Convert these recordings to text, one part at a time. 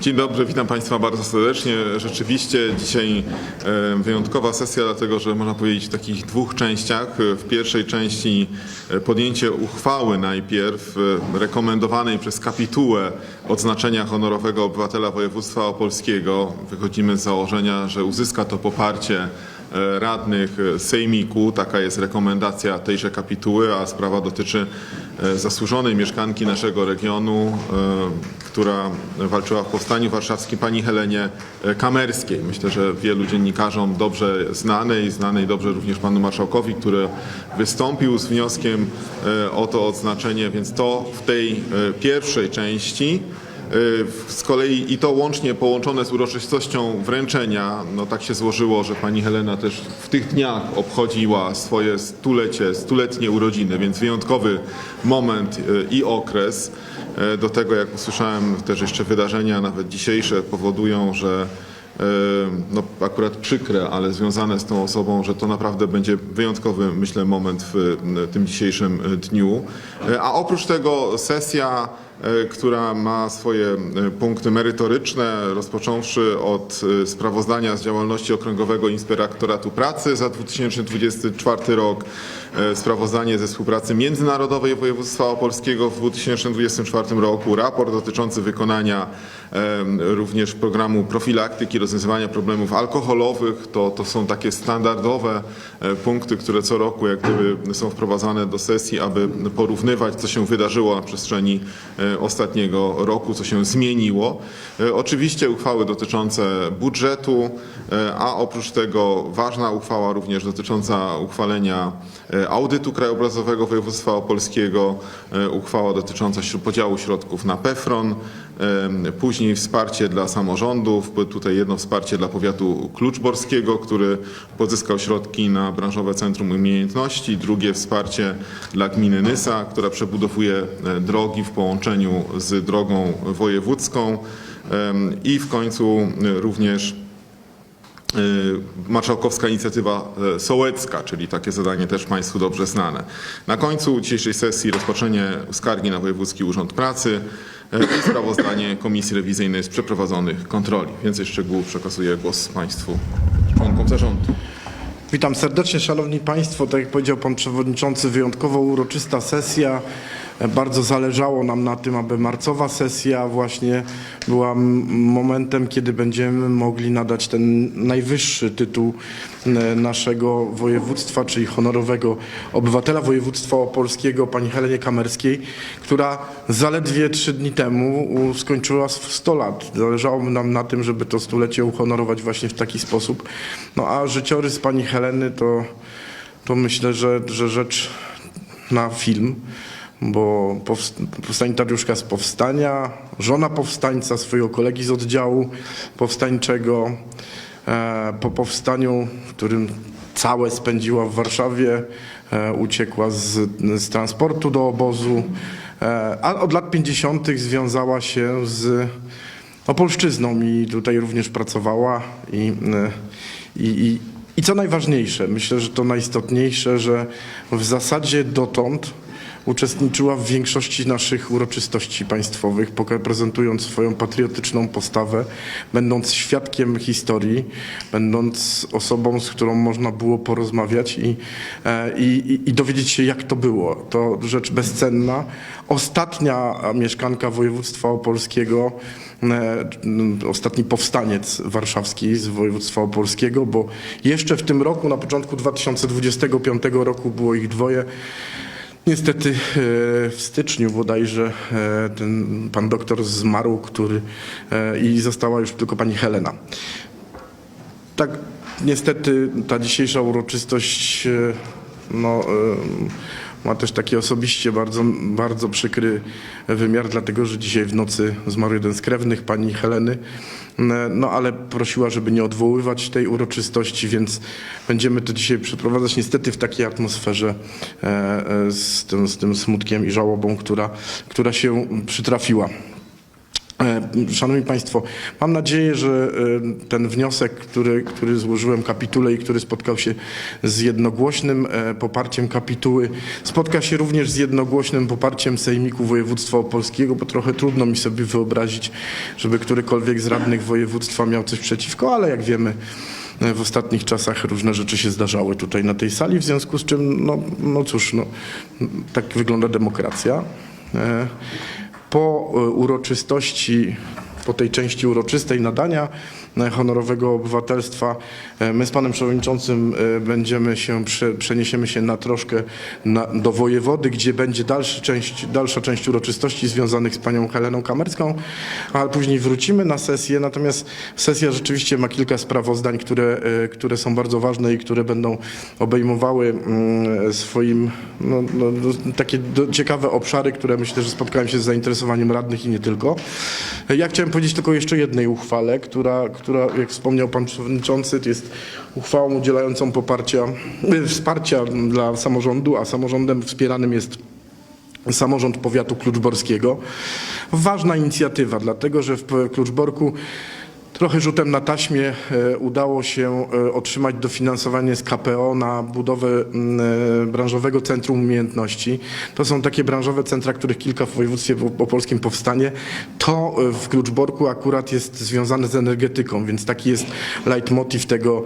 Dzień dobry, witam Państwa bardzo serdecznie. Rzeczywiście dzisiaj wyjątkowa sesja, dlatego że można powiedzieć w takich dwóch częściach. W pierwszej części e, podjęcie uchwały najpierw e, rekomendowanej przez kapitułę odznaczenia honorowego obywatela województwa opolskiego. Wychodzimy z założenia, że uzyska to poparcie radnych e, Sejmiku. Taka jest rekomendacja tejże kapituły, a sprawa dotyczy e, zasłużonej mieszkanki naszego regionu, e, która walczyła w Powstaniu Warszawskim, pani Helenie e, Kamerskiej. Myślę, że wielu dziennikarzom dobrze znanej, znanej dobrze również panu marszałkowi, który wystąpił z wnioskiem e, o to odznaczenie, więc to w tej e, pierwszej części. Y, Z kolei i to łącznie połączone z uroczystością wręczenia, no tak się złożyło, że pani Helena też w tych dniach obchodziła swoje stulecie, stuletnie urodziny, więc wyjątkowy moment y, i okres. Y, Do tego, jak usłyszałem, też jeszcze wydarzenia, nawet dzisiejsze, powodują, że no akurat przykre, ale związane z tą osobą, że to naprawdę będzie wyjątkowy, myślę, moment w tym dzisiejszym dniu. A oprócz tego sesja która ma swoje e, punkty merytoryczne, rozpocząwszy od e, sprawozdania z działalności Okręgowego Inspektoratu Pracy za 2024 rok, e, sprawozdanie ze współpracy międzynarodowej województwa opolskiego w 2024 roku, raport dotyczący wykonania e, również programu profilaktyki, rozwiązywania problemów alkoholowych. To, to są takie standardowe e, punkty, które co roku jak gdyby są wprowadzane do sesji, aby porównywać, co się wydarzyło na przestrzeni e, ostatniego roku, co się zmieniło. E, Oczywiście uchwały dotyczące budżetu, e, a oprócz tego ważna uchwała również dotycząca uchwalenia e, audytu krajobrazowego województwa opolskiego, e, uchwała dotycząca podziału środków na PEFRON, e, później wsparcie dla samorządów, tutaj jedno wsparcie dla powiatu kluczborskiego, który pozyskał środki na branżowe centrum umiejętności, drugie wsparcie dla gminy Nysa, która przebudowuje e, drogi w połączeniu z drogą wojewódzką i w końcu e, również e, marszałkowska inicjatywa e, sołecka, czyli takie zadanie też Państwu dobrze znane. Na końcu dzisiejszej sesji rozpatrzenie skargi na Wojewódzki Urząd Pracy e, i sprawozdanie Komisji Rewizyjnej z przeprowadzonych kontroli. Więcej szczegółów przekazuję głos Państwu członkom zarządu. Witam serdecznie, Szanowni Państwo. Tak jak powiedział Pan Przewodniczący, wyjątkowo uroczysta sesja. Bardzo zależało nam na tym, aby marcowa sesja właśnie była momentem, kiedy będziemy mogli nadać ten najwyższy tytuł e, naszego województwa, czyli honorowego obywatela województwa opolskiego, pani Helenie Kamerskiej, która zaledwie trzy dni temu skończyła sw- 100 lat. Zależało nam na tym, żeby to stulecie uhonorować właśnie w taki sposób. No a życiorys pani Heleny to, to myślę, że, że rzecz na film, bo sanitariuszka z powstania, żona powstańca, swojego kolegi z oddziału powstańczego, e, po powstaniu, w którym całe spędziła w Warszawie, e, uciekła z, z transportu do obozu, e, a od lat 50. związała się z Opolszczyzną i tutaj również pracowała i, i, i, i co najważniejsze, myślę, że to najistotniejsze, że w zasadzie dotąd uczestniczyła w większości naszych uroczystości państwowych, prezentując swoją patriotyczną postawę, będąc świadkiem historii, będąc osobą, z którą można było porozmawiać i, e, i, i- dowiedzieć się, jak to było. To rzecz bezcenna. Ostatnia mieszkanka województwa opolskiego, e, ostatni powstaniec warszawski z województwa opolskiego, bo jeszcze w tym roku, na początku 2025 roku było ich dwoje. Niestety e, w styczniu bodajże e, ten pan doktor zmarł, który e, i została już tylko pani Helena. Tak, niestety ta dzisiejsza uroczystość no, ma też taki osobiście bardzo, bardzo przykry wymiar, dlatego że dzisiaj w nocy zmarł jeden z krewnych pani Heleny. E, No ale prosiła, żeby nie odwoływać tej uroczystości, więc będziemy to dzisiaj przeprowadzać niestety w takiej atmosferze e, e, z tym, z tym smutkiem i żałobą, która, która się przytrafiła. E, Szanowni Państwo, mam nadzieję, że e, ten wniosek, który, który złożyłem kapitule i który spotkał się z jednogłośnym e, poparciem kapituły, spotka się również z jednogłośnym poparciem Sejmiku Województwa Opolskiego, bo trochę trudno mi sobie wyobrazić, żeby którykolwiek z radnych województwa miał coś przeciwko, ale jak wiemy, w ostatnich czasach różne rzeczy się zdarzały tutaj na tej sali, w związku z czym, no, no cóż, no, tak wygląda demokracja. Po e, uroczystości, po tej części uroczystej nadania honorowego obywatelstwa, e, my z panem przewodniczącym e, będziemy się, prze, przeniesiemy się na troszkę na, do wojewody, gdzie będzie dalsza część, dalsza część uroczystości związanych z panią Heleną Kamerską, ale później wrócimy na sesję. Natomiast sesja rzeczywiście ma kilka sprawozdań, które, e, które są bardzo ważne i które będą obejmowały mm, swoim no, no, no, takie ciekawe obszary, które myślę, że spotkałem się z zainteresowaniem radnych i nie tylko. Ja chciałem powiedzieć tylko jeszcze jednej uchwale, która, która jak wspomniał pan przewodniczący, jest uchwałą udzielającą poparcia, y, wsparcia dla samorządu, a samorządem wspieranym jest samorząd powiatu kluczborskiego. Ważna inicjatywa, dlatego że w Kluczborku trochę rzutem na taśmie e, udało się e, otrzymać dofinansowanie z KPO na budowę mm, e, branżowego centrum umiejętności. To są takie branżowe centra, których kilka w województwie opolskim powstanie. To w Kluczborku akurat jest związane z energetyką, więc taki jest leitmotiv tego,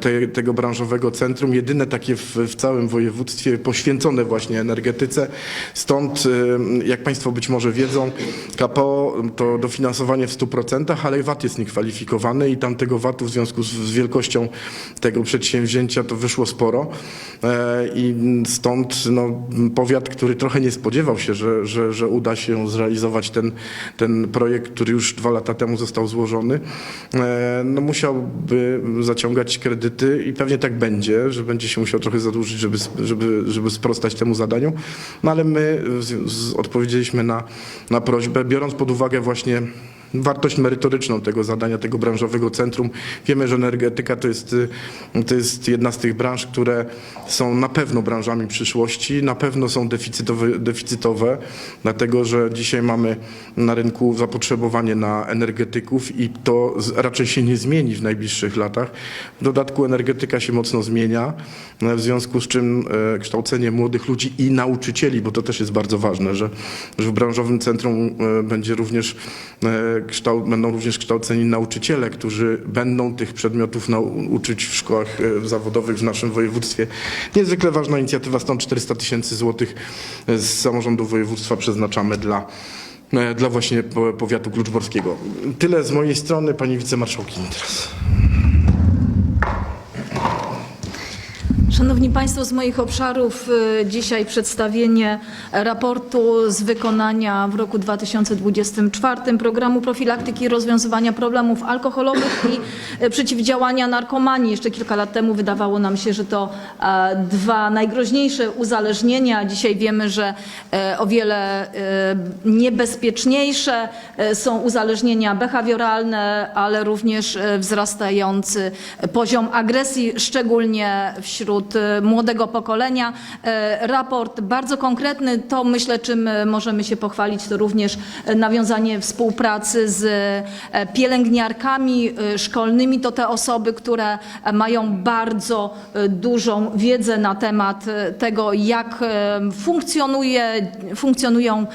te, tego branżowego centrum. Jedyne takie w, w całym województwie poświęcone właśnie energetyce. Stąd, jak Państwo być może wiedzą, KPO to dofinansowanie w 100%, ale VAT jest niekwalifikowany i tam tego VAT-u w związku z, wielkością tego przedsięwzięcia to wyszło sporo. E, I stąd no, powiat, który trochę nie spodziewał się, że, że, że uda się zrealizować ten, ten projekt, który już dwa lata temu został złożony, e, no, musiałby zaciągać kredyty i pewnie tak będzie, że będzie się musiał trochę zadłużyć, żeby, żeby, żeby sprostać temu zadaniu. No ale my odpowiedzieliśmy na, na prośbę, biorąc pod uwagę właśnie wartość merytoryczną tego zadania, tego branżowego centrum. Wiemy, że energetyka to jest, y, to jest jedna z tych branż, które są na pewno branżami przyszłości, na pewno są deficytowe, deficytowe dlatego że dzisiaj mamy na rynku zapotrzebowanie na energetyków i to raczej się nie zmieni w najbliższych latach. W dodatku energetyka się mocno zmienia, w związku z czym e, kształcenie młodych ludzi i nauczycieli, bo to też jest bardzo ważne, że, że w branżowym centrum e, będzie również e, kształ, będą również kształceni nauczyciele, którzy będą tych przedmiotów nau- uczyć w szkołach e, zawodowych w naszym województwie. Niezwykle ważna inicjatywa, stąd 400 tysięcy złotych e, z samorządu województwa przeznaczamy dla e, dla właśnie po- powiatu kluczborskiego. Tyle z mojej strony, pani wicemarszałkini teraz. Szanowni Państwo, z moich obszarów y, dzisiaj przedstawienie raportu z wykonania w roku 2024 programu profilaktyki i rozwiązywania problemów alkoholowych i y, przeciwdziałania narkomanii. Jeszcze kilka lat temu wydawało nam się, że to e, dwa najgroźniejsze uzależnienia. Dzisiaj wiemy, że e, o wiele e, niebezpieczniejsze są uzależnienia behawioralne, ale również wzrastający poziom agresji, szczególnie wśród e, młodego pokolenia. E, Raport bardzo konkretny, to myślę, czym e, możemy się pochwalić, to również nawiązanie współpracy z pielęgniarkami szkolnymi. To te osoby, które mają bardzo dużą wiedzę na temat tego, jak funkcjonuje, funkcjonują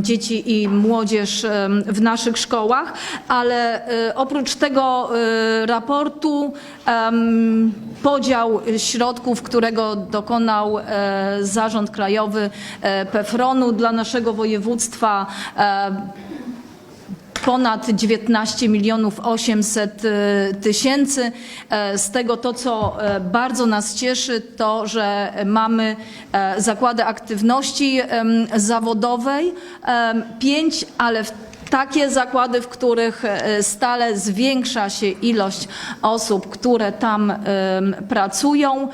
dzieci i młodzież w naszych szkołach, ale oprócz tego raportu podział środków, którego dokonał e, Zarząd Krajowy e, PFRON-u dla naszego województwa e, ponad 19 milionów 800 e, tysięcy. Z tego to, co bardzo nas cieszy, to, że mamy zakłady aktywności zawodowej, pięć, ale w takie zakłady, w których e, stale zwiększa się ilość osób, które tam pracują.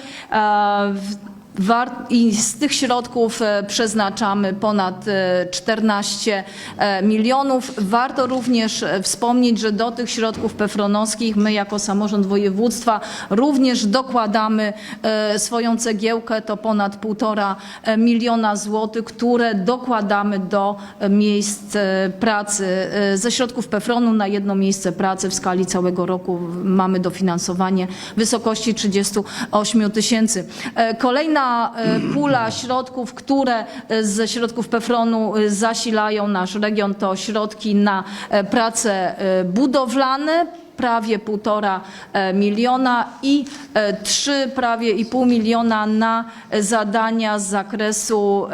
E, I z tych środków e, przeznaczamy ponad e, 14 e, milionów. Warto również e, wspomnieć, że do tych środków pefronowskich my jako samorząd województwa również dokładamy e, swoją cegiełkę, to ponad półtora e, miliona złotych, które dokładamy do e, miejsc e, pracy. E, Ze środków pefronu na jedno miejsce pracy w skali całego roku mamy dofinansowanie w wysokości 38 tysięcy. E, Kolejna e, pula środków, które e, ze środków PEFRONu e, zasilają nasz region, to środki na prace budowlane prawie półtora e, miliona i e, trzy prawie i pół miliona na e, zadania z zakresu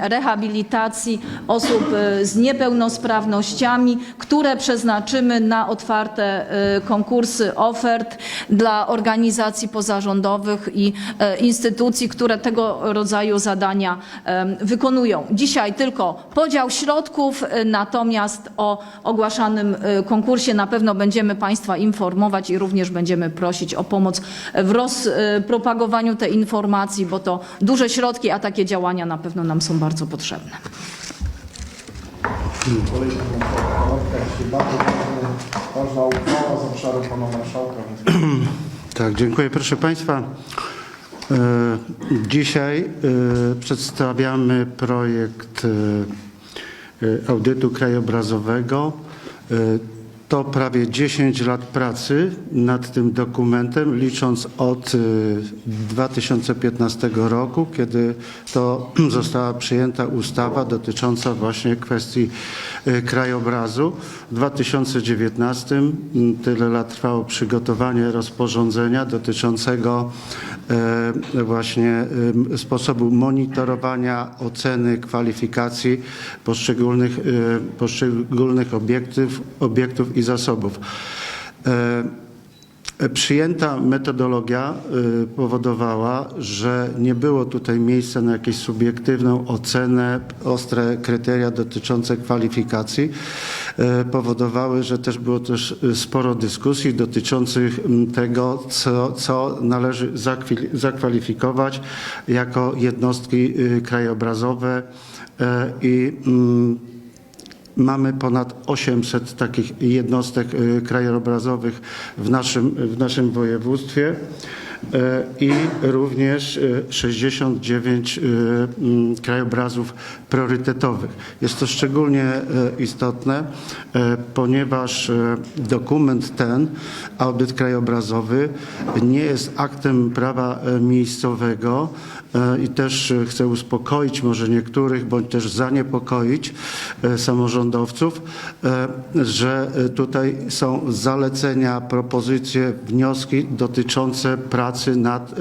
rehabilitacji osób e, z niepełnosprawnościami, które przeznaczymy na otwarte e, konkursy ofert dla organizacji pozarządowych i e, instytucji, które tego rodzaju zadania wykonują. Dzisiaj tylko podział środków, e, natomiast o ogłaszanym e, konkursie na pewno będziemy Państwa informować i również będziemy prosić o pomoc w rozpropagowaniu tej informacji, bo to duże środki, a takie działania na pewno nam są bardzo potrzebne. Tak, dziękuję. Proszę Państwa, e, dzisiaj e, przedstawiamy projekt e, audytu krajobrazowego. To prawie 10 lat pracy nad tym dokumentem, licząc od e, 2015 roku, kiedy to została przyjęta ustawa dotycząca właśnie kwestii e, krajobrazu. W 2019 m, tyle lat trwało przygotowanie rozporządzenia dotyczącego e, właśnie sposobu monitorowania, oceny kwalifikacji poszczególnych, poszczególnych obiektów, obiektów i zasobów. E, Przyjęta metodologia y, powodowała, że nie było tutaj miejsca na jakąś subiektywną ocenę, ostre kryteria dotyczące kwalifikacji. Powodowały, że też było też sporo dyskusji dotyczących tego, co, co należy zakwalifikować jako jednostki krajobrazowe i Mamy ponad 800 takich jednostek y, krajobrazowych w naszym, w naszym województwie i również y, 69 y, mm, krajobrazów priorytetowych. Jest to szczególnie istotne, ponieważ dokument ten, audyt krajobrazowy, nie jest aktem prawa miejscowego, E, I też e, chcę uspokoić może niektórych, bądź też zaniepokoić e, samorządowców, e, że e, tutaj są zalecenia, propozycje, wnioski dotyczące pracy nad e,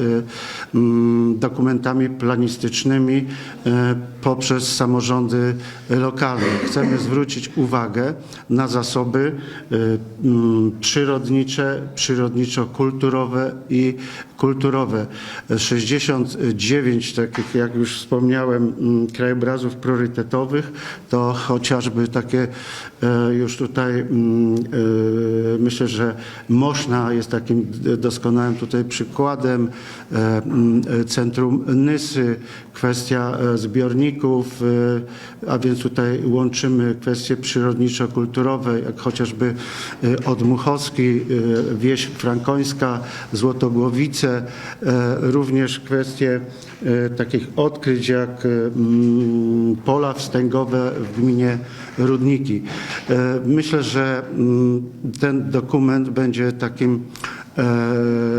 mm, dokumentami planistycznymi e, poprzez samorządy lokalne. Chcemy zwrócić uwagę na zasoby e, mm, przyrodnicze, przyrodniczo-kulturowe i kulturowe. 69 takich, jak już wspomniałem, mm, krajobrazów priorytetowych, to chociażby takie już tutaj myślę, że Moszna jest takim doskonałym tutaj przykładem, e, mm, Centrum Nysy, kwestia e, zbiorników, e, a więc tutaj łączymy kwestie przyrodniczo-kulturowe, jak chociażby e, Odmuchowski, e, wieś frankońska, Złotogłowice, e, również kwestie e, takich odkryć jak e, pola wstęgowe w gminie Rudniki. E, Myślę, że ten dokument będzie takim e,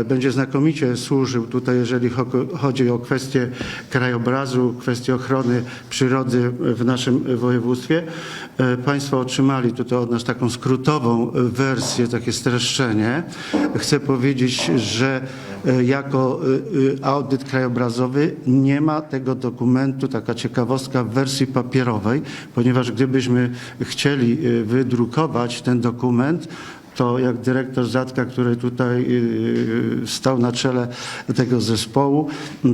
będzie znakomicie służył tutaj, jeżeli cho- chodzi o kwestie krajobrazu, kwestie ochrony przyrody w naszym województwie. E, Państwo otrzymali tutaj od nas taką skrótową wersję, takie streszczenie. Chcę powiedzieć, że e, jako e, e, audyt krajobrazowy nie ma tego dokumentu, taka ciekawostka w wersji papierowej, ponieważ gdybyśmy chcieli e, wydrukować ten dokument, to jak dyrektor Zatka, który tutaj y, stał na czele tego zespołu,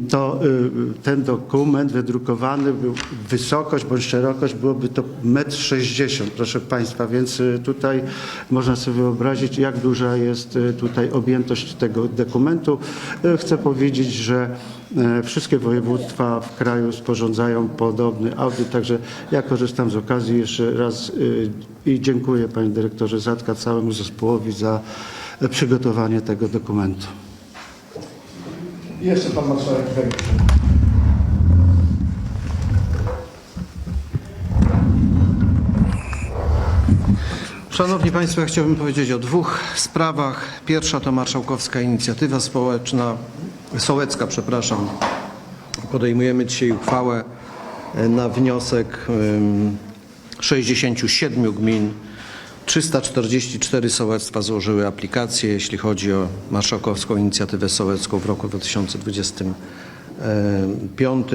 to y, ten dokument wydrukowany był, wysokość bądź szerokość byłoby to 1,60 m, proszę Państwa, więc y, tutaj można sobie wyobrazić, jak duża jest tutaj objętość tego dokumentu. Chcę powiedzieć, że Wszystkie województwa w kraju sporządzają podobny audyt, także ja korzystam z okazji jeszcze raz i dziękuję panie dyrektorze Zatka, całemu zespołowi za e, przygotowanie tego dokumentu. I jeszcze pan marszałek Węgiel. Szanowni Państwo, ja chciałbym powiedzieć o dwóch sprawach. Pierwsza to marszałkowska inicjatywa społeczna, sołecka, przepraszam. Podejmujemy dzisiaj uchwałę e, na wniosek em, 67 gmin. 344 sołectwa złożyły aplikację, jeśli chodzi o marszałkowską inicjatywę sołecką w roku 2025.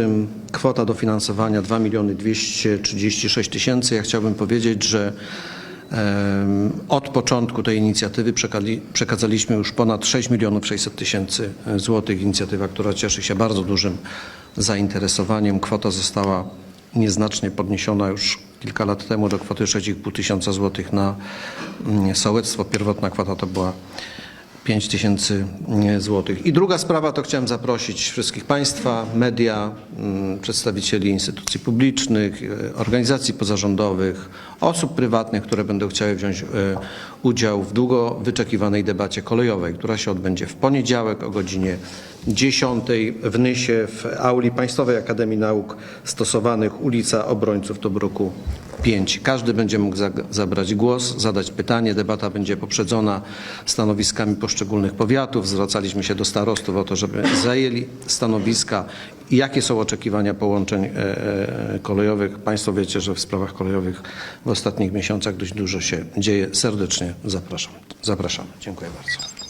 Kwota dofinansowania 2 miliony 236 tysięcy. Ja chciałbym powiedzieć, że Od początku tej inicjatywy przekazaliśmy już ponad 6 milionów 600 tysięcy e, złotych. Inicjatywa, która cieszy się bardzo dużym zainteresowaniem. Kwota została nieznacznie podniesiona już kilka lat temu do kwoty 6,5 tysiąca złotych na mm, sołectwo. Pierwotna kwota to była 5 tysięcy złotych. I druga sprawa to chciałem zaprosić wszystkich Państwa, media, mm, przedstawicieli instytucji publicznych, e, organizacji pozarządowych, osób prywatnych, które będą chciały wziąć e, udział w długo wyczekiwanej debacie kolejowej, która się odbędzie w poniedziałek o godzinie 10 w Nysie w auli Państwowej Akademii Nauk Stosowanych ulica Obrońców Tobruku 5. Każdy będzie mógł zabrać głos, zadać pytanie. Debata będzie poprzedzona stanowiskami poszczególnych powiatów. Zwracaliśmy się do starostów o to, żeby zajęli stanowiska. Jakie są oczekiwania połączeń e, e, kolejowych? Państwo wiecie, że w sprawach kolejowych w ostatnich miesiącach dość dużo się dzieje. Serdecznie zapraszam. Zapraszam. Dziękuję bardzo.